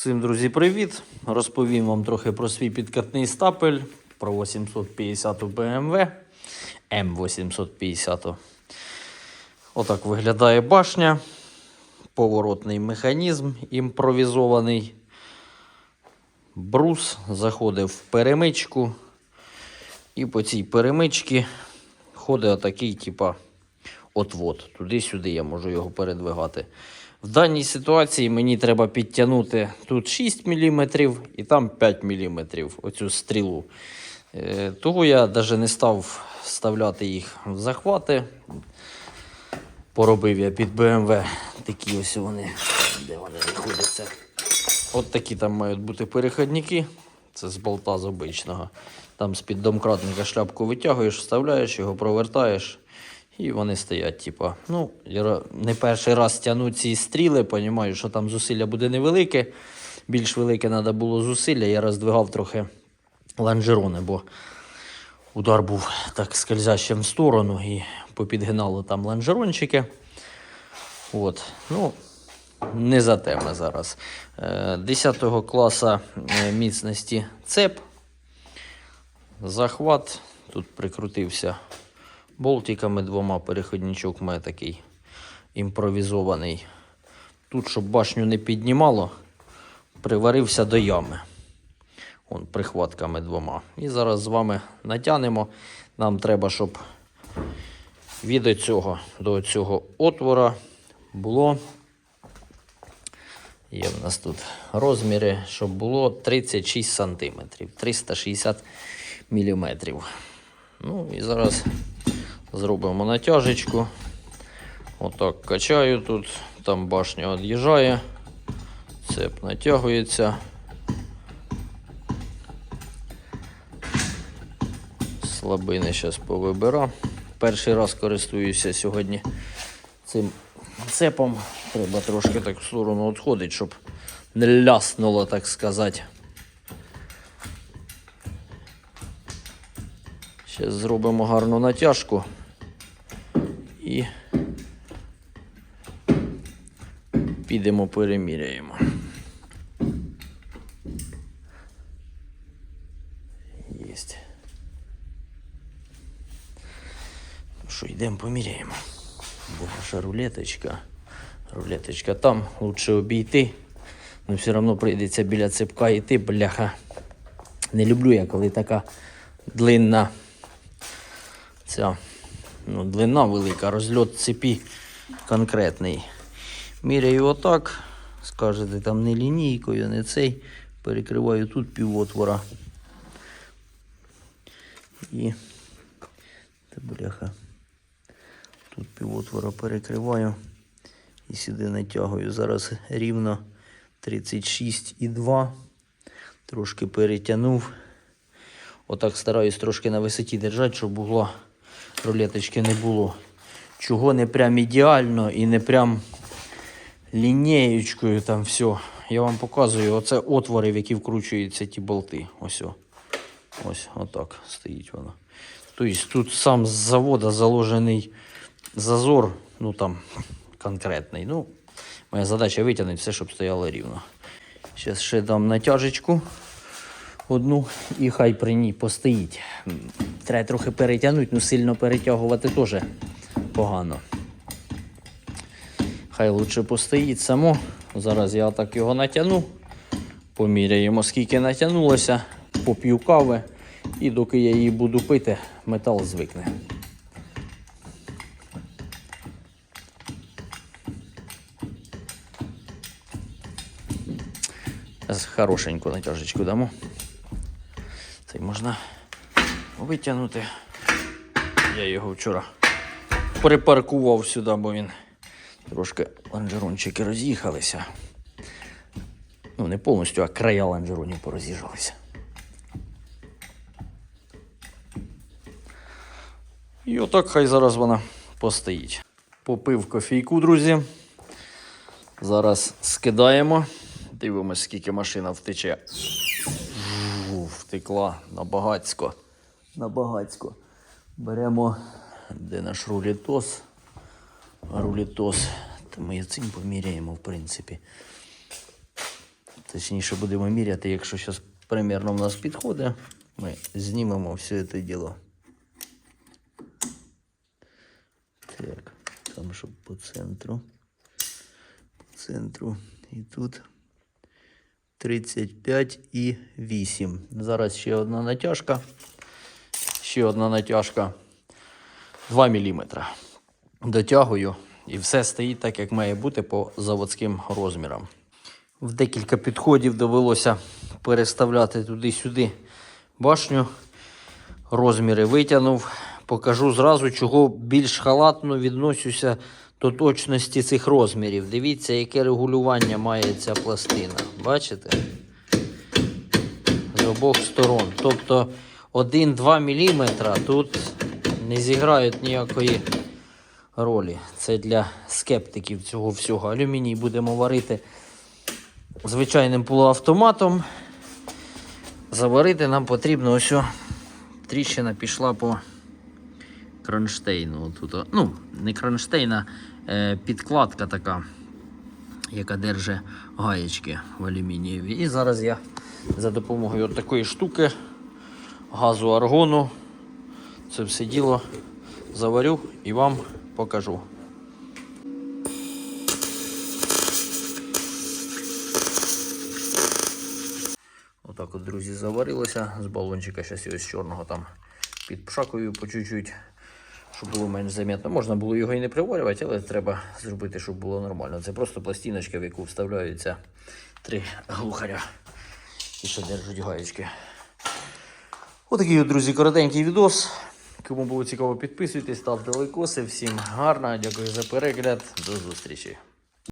Всім, друзі, привіт! Розповім вам трохи про свій підкатний стапель, про 850 BMW М850. Отак виглядає башня, поворотний механізм імпровізований. Брус заходив в перемичку. І по цій перемичці ходить отакий, типа, отвод. Туди-сюди я можу його передвигати. В даній ситуації мені треба підтягнути тут 6 мм і там 5 мм оцю стрілу. Е, Того я навіть не став вставляти їх в захвати. Поробив я під BMW такі ось вони, де вони знаходяться. От такі там мають бути переходники. Це з болта з обичного. Там з-під домкратника шляпку витягуєш, вставляєш його, провертаєш. І вони стоять, типа. Ну, не перший раз тягну ці стріли, розумію, що там зусилля буде невелике. Більш велике треба було зусилля. Я роздвигав трохи лонжерони, бо удар був так скользящим в сторону і попідгинало там лонжерончики. От. Ну, не за те ми зараз. Е, 10 класу е, міцності цеп. Захват. Тут прикрутився болтиками двома переходничок має такий імпровізований. Тут, щоб башню не піднімало, приварився до ями. Вон, прихватками двома. І зараз з вами натягнемо. Нам треба, щоб від цього до цього отвора було. Є в нас тут розміри, щоб було 36 см, 360 мм. Ну і зараз зробимо натяжечку. Отак качаю тут, там башня від'їжджає, цеп натягується. Слабини зараз повибирав. Перший раз користуюся сьогодні цим цепом. Треба трошки так в сторону відходити, щоб не ляснуло, так сказати. Зараз зробимо гарну натяжку і підемо переміряємо. Єсть. Ну що, йдемо поміряємо. Бо наша рулеточка. Рулеточка там, лучше обійти. Ну все одно прийдеться біля цепка йти, бляха. Не люблю я, коли така длинна ця ну, длина велика, розльот цепі конкретний. Міряю отак. Скажете, там не лінійкою, не цей. Перекриваю тут півотвора. І та бляха. Тут півотвора перекриваю і сюди натягую. Зараз рівно 36,2. Трошки перетягнув. Отак стараюсь трошки на висоті держати, щоб угла рулеточки не було. Чого не прям ідеально і не прям лінієчкою там все. Я вам показую, оце отвори, в які вкручуються ті болти. Ось. Ось отак стоїть воно. Тобто тут сам з завода заложений зазор, ну там конкретний. Ну, моя задача витягнути все, щоб стояло рівно. Зараз ще дам натяжечку одну і хай при ній постоїть. Треба трохи перетягнути, ну сильно перетягувати теж погано. Хай лучше постоїть само. Зараз я так його натягну. Поміряємо, скільки натягнулося, поп'ю кави. І доки я її буду пити, метал звикне. Хорошеньку натяжечку дамо. Можна витягнути. Я його вчора припаркував сюди, бо він трошки лонжерончики роз'їхалися. Ну, не повністю, а края лонжеронів пороз'їжджалися. І отак хай зараз вона постоїть. Попив кофійку, друзі. Зараз скидаємо. Дивимось, скільки машина втече. Втекла на багацько. На багацько. Беремо, де наш рулітос. Рулітос. Та ми цим поміряємо, в принципі. Точніше будемо міряти, якщо зараз примерно в нас підходить, ми знімемо все це діло. Так, там щоб по центру. По центру. І тут 35 і 8. Зараз ще одна натяжка. Ще одна натяжка. 2 мм. Дотягую. І все стоїть так, як має бути по заводським розмірам. В декілька підходів довелося переставляти туди-сюди башню. Розміри витягнув. Покажу зразу, чого більш халатно відносюся до точності цих розмірів. Дивіться, яке регулювання має ця пластина. Бачите? З обох сторон. Тобто 1-2 мм тут не зіграють ніякої ролі. Це для скептиків цього всього. Алюміній будемо варити звичайним полуавтоматом. Заварити нам потрібно ось тріщина пішла по кронштейну. Тут, ну, не кронштейн, а е, підкладка така, яка держить гаєчки в алюмінієві. І зараз я за допомогою от такої штуки, газу аргону, це все діло заварю і вам покажу. Отак от, друзі, заварилося з балончика. Зараз ось чорного там під пшакою по чуть-чуть, щоб було менш заметно. Можна було його і не приварювати, але треба зробити, щоб було нормально. Це просто пластиночка, в яку вставляються три глухаря і що держать гаєчки. Отакий, от, друзі, коротенький відос. Кому було цікаво, підписуйтесь, ставте лайкоси. Всім гарно, дякую за перегляд. До зустрічі.